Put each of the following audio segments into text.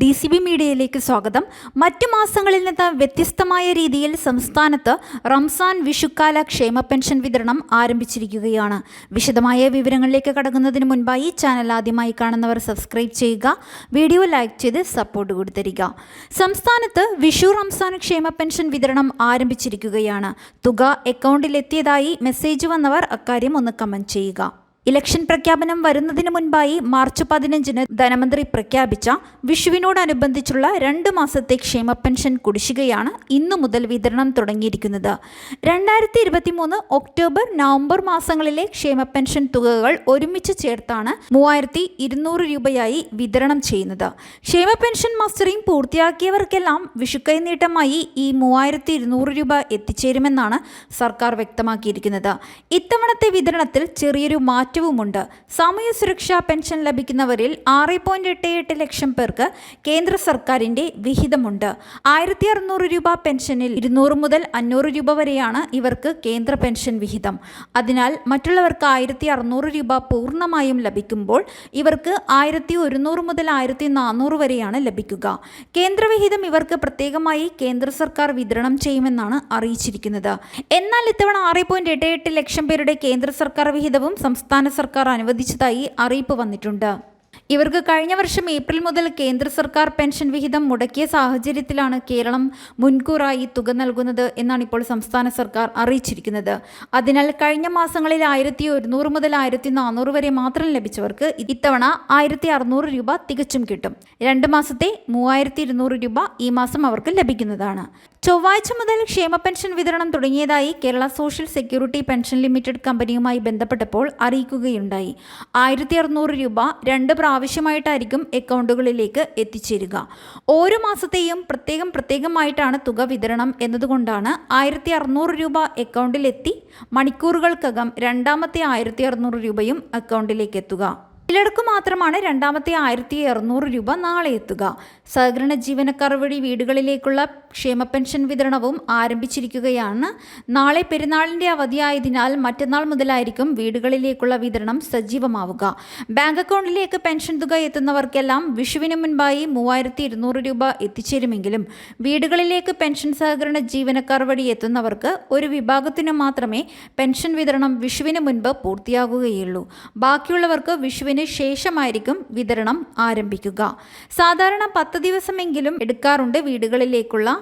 D C B മീഡിയയിലേക്ക് സ്വാഗതം. മറ്റു മാസങ്ങളിൽ നിന്ന് വ്യത്യസ്തമായ രീതിയിൽ സംസ്ഥാനത്ത് റംസാൻ വിഷുക്കാല ക്ഷേമ പെൻഷൻ വിതരണം ആരംഭിച്ചിരിക്കുകയാണ്. വിശദമായ വിവരങ്ങളിലേക്ക് കടക്കുന്നതിന് മുൻപായി ചാനൽ ആദ്യമായി കാണുന്നവർ സബ്സ്ക്രൈബ് ചെയ്യുക വീഡിയോ ലൈക്ക് ചെയ്ത് സപ്പോർട്ട് കൊടുത്തിരിക്കുക. സംസ്ഥാനത്ത് വിഷു റംസാൻ ക്ഷേമ പെൻഷൻ വിതരണം ആരംഭിച്ചിരിക്കുകയാണ്. തുക അക്കൗണ്ടിലെത്തിയതായി മെസ്സേജ് വന്നവർ അക്കാര്യം ഒന്ന് കമന്റ് ചെയ്യുക. ഇലക്ഷൻ പ്രഖ്യാപനം വരുന്നതിന് മുൻപായി മാർച്ച് പതിനഞ്ചിന് ധനമന്ത്രി പ്രഖ്യാപിച്ച വിഷുവിനോടനുബന്ധിച്ചുള്ള രണ്ട് മാസത്തെ ക്ഷേമ പെൻഷൻ കുടിശ്ശികയാണ് ഇന്നു മുതൽ വിതരണം തുടങ്ങിയിരിക്കുന്നത്. രണ്ടായിരത്തി ഇരുപത്തി മൂന്ന് ഒക്ടോബർ നവംബർ മാസങ്ങളിലെ ക്ഷേമ പെൻഷൻ തുകകൾ ഒരുമിച്ച് ചേർത്താണ് മൂവായിരത്തി ഇരുന്നൂറ് രൂപയായി വിതരണം ചെയ്യുന്നത്. ക്ഷേമ പെൻഷൻ മസ്റ്ററിംഗ് പൂർത്തിയാക്കിയവർക്കെല്ലാം വിഷുക്കൈ നീട്ടമായി ഈ മൂവായിരത്തി ഇരുന്നൂറ് രൂപ എത്തിച്ചേരുമെന്നാണ് സർക്കാർ വ്യക്തമാക്കിയിരിക്കുന്നത്. ഇത്തവണത്തെ വിതരണത്തിൽ ചെറിയൊരു മാറ്റം മാറ്റവുമുണ്ട്. സാമൂഹ്യ സുരക്ഷാ പെൻഷൻ ലഭിക്കുന്നവരിൽ ആറ് പോയിന്റ് എട്ട് എട്ട് ലക്ഷം പേർക്ക് കേന്ദ്ര സർക്കാരിന്റെ വിഹിതമുണ്ട്. ആയിരത്തി അറുന്നൂറ് രൂപ പെൻഷനിൽ ഇരുന്നൂറ് മുതൽ അഞ്ഞൂറ് രൂപ വരെയാണ് ഇവർക്ക് കേന്ദ്ര പെൻഷൻ വിഹിതം. അതിനാൽ മറ്റുള്ളവർക്ക് ആയിരത്തി അറുന്നൂറ് രൂപ പൂർണമായും ലഭിക്കുമ്പോൾ ഇവർക്ക് ആയിരത്തി ഒരുന്നൂറ് മുതൽ ആയിരത്തി നാനൂറ് വരെയാണ് ലഭിക്കുക. കേന്ദ്രവിഹിതം ഇവർക്ക് പ്രത്യേകമായി കേന്ദ്ര സർക്കാർ വിതരണം ചെയ്യുമെന്നാണ് അറിയിച്ചിരിക്കുന്നത്. എന്നാൽ ഇത്തവണ ആറ് പോയിന്റ് എട്ട് എട്ട് ലക്ഷം പേരുടെ കേന്ദ്ര സർക്കാർ വിഹിതവും സംസ്ഥാന സർക്കാർ അനുവദിച്ചതായി അറിയിപ്പ് വന്നിട്ടുണ്ട്. ഇവർക്ക് കഴിഞ്ഞ വർഷം ഏപ്രിൽ മുതൽ കേന്ദ്ര സർക്കാർ പെൻഷൻ വിഹിതം മുടക്കിയ സാഹചര്യത്തിലാണ് കേരളം മുൻകൂറായി തുക നൽകുന്നത് എന്നാണ് ഇപ്പോൾ സംസ്ഥാന സർക്കാർ അറിയിച്ചിരിക്കുന്നത്. അതിനാൽ കഴിഞ്ഞ മാസങ്ങളിൽ ആയിരത്തി ഒരുന്നൂറ് മുതൽ ആയിരത്തി നാനൂറ് വരെ മാത്രം ലഭിച്ചവർക്ക് ഇത്തവണ ആയിരത്തി അറുന്നൂറ് രൂപ തികച്ചും കിട്ടും. രണ്ട് മാസത്തെ മൂവായിരത്തി ഇരുന്നൂറ് രൂപ ഈ മാസം അവർക്ക് ലഭിക്കുന്നതാണ്. ചൊവ്വാഴ്ച മുതൽ ക്ഷേമ പെൻഷൻ വിതരണം തുടങ്ങിയതായി Kerala social security pension limited കമ്പനിയുമായി ബന്ധപ്പെട്ടപ്പോൾ അറിയിക്കുകയുണ്ടായി. ആയിരത്തി അറുന്നൂറ് രൂപ രണ്ട് പ്രാവശ്യമായിട്ടായിരിക്കും അക്കൗണ്ടുകളിലേക്ക് എത്തിച്ചേരുക. ഓരോ മാസത്തെയും പ്രത്യേകം പ്രത്യേകമായിട്ടാണ് തുക വിതരണം എന്നതുകൊണ്ടാണ് ആയിരത്തി അറുന്നൂറ് രൂപ അക്കൗണ്ടിലെത്തി മണിക്കൂറുകൾക്കകം രണ്ടാമത്തെ ആയിരത്തി അറുന്നൂറ് രൂപയും അക്കൗണ്ടിലേക്ക് എത്തുക ചിലർക്ക് മാത്രമാണ് രണ്ടാമത്തെ ആയിരത്തി അറുന്നൂറ് രൂപ നാളെ എത്തുക. സഹകരണ ജീവനക്കാർ വഴി വീടുകളിലേക്കുള്ള ക്ഷേമ പെൻഷൻ വിതരണവും ആരംഭിച്ചിരിക്കുകയാണ്. നാളെ പെരുന്നാളിന്റെ അവധിയായതിനാൽ മറ്റന്നാൾ മുതലായിരിക്കും വീടുകളിലേക്കുള്ള വിതരണം സജീവമാവുക. ബാങ്ക് അക്കൗണ്ടിലേക്ക് പെൻഷൻ തുക എത്തുന്നവർക്കെല്ലാം വിഷുവിന് മുൻപായി മൂവായിരത്തി ഇരുന്നൂറ് രൂപ എത്തിച്ചേരുമെങ്കിലും വീടുകളിലേക്ക് പെൻഷൻ സഹകരണ ജീവനക്കാർ വഴി എത്തുന്നവർക്ക് ഒരു വിഭാഗത്തിന് മാത്രമേ പെൻഷൻ വിതരണം വിഷുവിന് മുൻപ് പൂർത്തിയാകുകയുള്ളൂ. ബാക്കിയുള്ളവർക്ക് വിഷുവിന് ശേഷമായിരിക്കും വിതരണം ആരംഭിക്കുക. സാധാരണ പത്ത് ദിവസമെങ്കിലും എടുക്കാറുണ്ട് വീടുകളിലേക്കുള്ള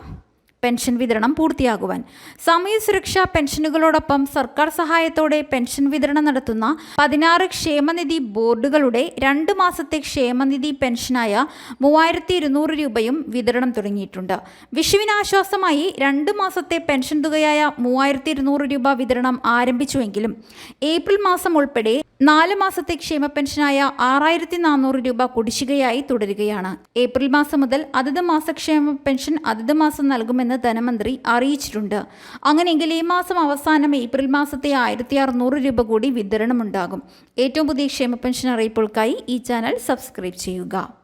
പെൻഷൻ വിതരണം പൂർത്തിയാകുവാൻ. സമയ സുരക്ഷാ പെൻഷനുകളോടൊപ്പം സർക്കാർ സഹായത്തോടെ പെൻഷൻ വിതരണം നടത്തുന്ന പതിനാറ് ക്ഷേമനിധി ബോർഡുകളുടെ രണ്ട് മാസത്തെ ക്ഷേമനിധി പെൻഷനായ മൂവായിരത്തി ഇരുന്നൂറ് രൂപയും വിതരണം തുടങ്ങിയിട്ടുണ്ട്. വിഷുവിനാശ്വാസമായി രണ്ട് മാസത്തെ പെൻഷൻ തുകയായ മൂവായിരത്തി ഇരുന്നൂറ് രൂപ വിതരണം ആരംഭിച്ചുവെങ്കിലും ഏപ്രിൽ മാസം ഉൾപ്പെടെ നാല് മാസത്തെ ക്ഷേമ പെൻഷനായ ആറായിരത്തി നാനൂറ് രൂപ കുടിശ്ശികയായി തുടരുകയാണ്. ഏപ്രിൽ മാസം മുതൽ അതത് മാസക്ഷേമ പെൻഷൻ അതത് മാസം നൽകുമെന്ന് ധനമന്ത്രി അറിയിച്ചിട്ടുണ്ട്. അങ്ങനെയെങ്കിൽ ഈ മാസം അവസാനം ഏപ്രിൽ മാസത്തെ ആയിരത്തി അറുന്നൂറ് രൂപ കൂടി വിതരണമുണ്ടാകും. ഏറ്റവും പുതിയ ക്ഷേമ പെൻഷൻ അറിയിപ്പുകൾക്കായി ഈ ചാനൽ സബ്സ്ക്രൈബ് ചെയ്യുക.